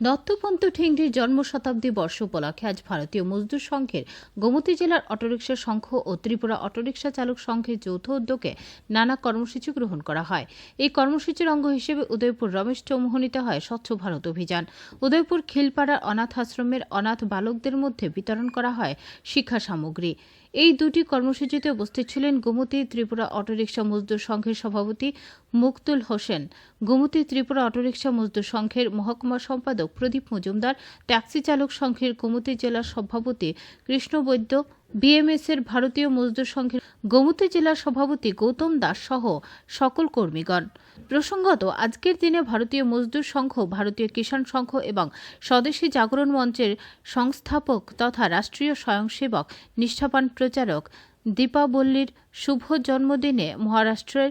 দত্তপন্ত ঠেংরির জন্ম শতাব্দী বর্ষ উপলক্ষে আজ ভারতীয় মজদুর সংঘের গোমতী জেলার অটোরিকশা সংঘ ও ত্রিপুরা অটোরিকশা চালক সংঘের যৌথ উদ্যোগে নানা কর্মসূচি গ্রহণ করা হয়। এই কর্মসূচির অঙ্গ হিসেবে উদয়পুর রমেশ চৌমোহনীতে হয় স্বচ্ছ ভারত অভিযান। উদয়পুর খিলপাড়ার অনাথ আশ্রমের অনাথ বালকদের মধ্যে বিতরণ করা হয় শিক্ষা সামগ্রী। এই দুটি কর্মসূচিতে উপস্থিত ছিলেন গোমতী ত্রিপুরা অটোরিকশা মজদুর সংঘের সভাপতি মুক্তুল হোসেন। গোমতী ত্রিপুরা অটোরিকশা মজদুর সংঘের মহকুমা সম্পাদক প্রদীপ মজুমদার, ট্যাক্সি চালক সংঘের গোমতী জেলার সভাপতি কৃষ্ণ বৈদ্য বিএমএস এর ভারতীয় মজদুর সংঘের গোমতী জেলার সভাপতি গৌতম দাস সহ সকল কর্মীগণ। প্রসঙ্গত, আজকের দিনে ভারতীয় মজদুর সংঘ, ভারতীয় কিষাণ সংঘ এবং স্বদেশী জাগরণ মঞ্চের সংস্থাপক তথা রাষ্ট্রীয় স্বয়ংসেবক, নিষ্ঠাবান প্রচারক দীপাবল্লীর শুভ জন্মদিনে মহারাষ্ট্রের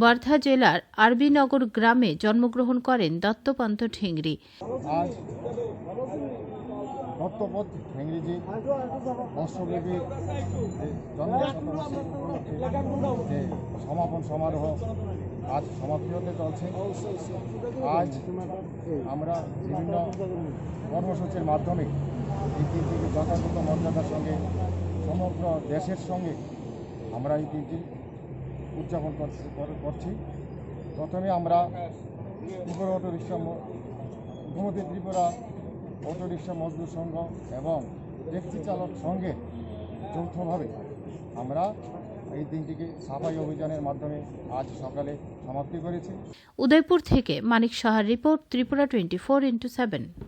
ওয়ার্ধা জেলার আরবিনগর গ্রামে জন্মগ্রহণ করেন দত্তপন্ত ঠেংরি। সমাপন সমারোহ আজ সমাপ্তি হতে চলছে। আজ আমরা বিভিন্ন কর্মসূচির মাধ্যমে এই যথাযথ মর্যাদার সঙ্গে সমগ্র দেশের সঙ্গে আমরা এই দিনটি উদযাপন করছি- প্রথমে আমরা Tripura auto rickshaw Tripura auto rickshaw মজদুর সংঘ এবং ট্যাক্সি চালক সঙ্গে যৌথভাবে আমরা এই দিনটিকে সাফাই অভিযানের মাধ্যমে আজ সকালে সমাপ্তি করেছি। উদয়পুর থেকে মানিক সাহার report, Tripura twenty four into seven.